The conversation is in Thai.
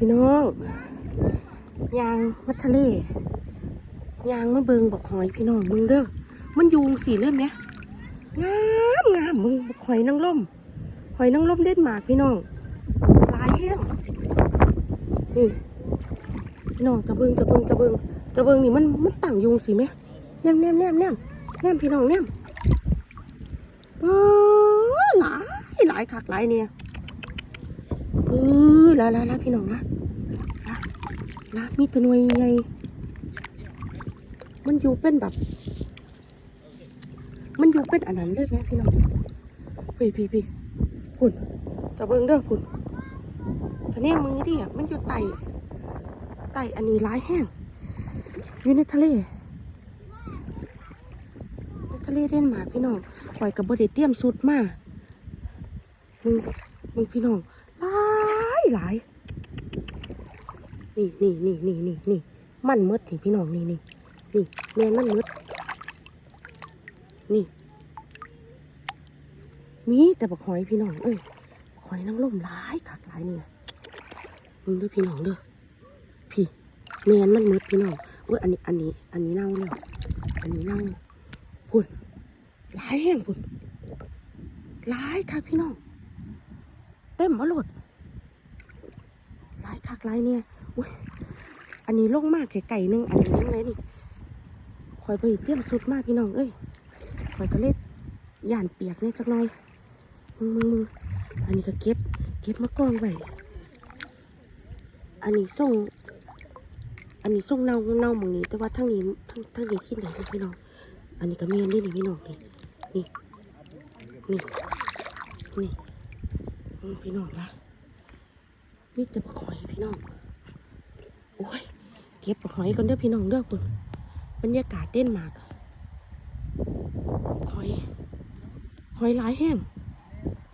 พี่น้องยางมัทะเลยางมาเบิงบอกหอยพี่น้องมึงเด้อมันยูงสีเล่มเนี้ยงามงามมึงบอกหอยนางรมหอยนางรมเด็ดหมากพี่น้องหลายแห้งนี่พี่น้องจะเบิงจะเบิงจะเบิงจะเบิงนี่มันมันต่างยุงสิไหมแนมแนมแนมแนมแนมพี่น้องแนมเออหลายหลายคักหลายเนี่ยเออ ละละละพี่น้องละละละมีตัวหน่วยไงมันอยู่เป็นแบบ มันอยู่เป็นอันนั้นเลยไหมพี่น้องพี่พี่พี่พุ่นจะเบิ่งเด้อพุ่นทะเลมือดิอะมันอยู่ไต่ไต่อันนี้ร้ายแห้งอยู่ในทะเลในทะเลเด่นหมากพี่น้องปล่อยกับบไดเตรียมสุดมากมึงมึงพี่น้อง หลาย นี่นี่นี่นี่นี่นี่มันหมดนี่พี่น้องนี่นี่นี่แมนมันหมดนี่ มีแต่บักหอยพี่น้องเอ้ยบักหอยนางรมหลายคักหลายเนี่ยมึงด้วยพี่น้องเด้อพี่แมนมันหมดพี่น้องเอ้ยอันนี้อันนี้ อันนี้เน่าแล้วอันนี้เน่าพุ่นหลายแห้งพุ่นหลายคักพี่น้องเต็มมาหลด ลายคักลายเนี่ยอุ้ยอันนี้ลงมากไก่หนึ่งอันนี้ยังไงนี่คอยไปเตรียมสุดมากพี่น้องเอ้ยคอยก็เล็ดย่านเปียกเนี่ยจักหน่อยมึงมึงมึงอันนี้ก็เก็บ เก็บมากองไว้อันนี้ส่ง อันนี้ส่งเน่าเน่าหมองนี้ แต่ว่าทั้งนี้ทั้งทั้งนี้คิดไหนพี่น้อง อันนี้ก็เมียนนี่นี่พี่น้องนี่นี่นี่นี่พี่น้องละ มีแต่ปลาหอยพี่น้อง โอ้ย เก็บปลาหอยก่อนเด้อพี่น้องเด้อคุณบรรยากาศเด่นมากหอยหอยหลายแห้ง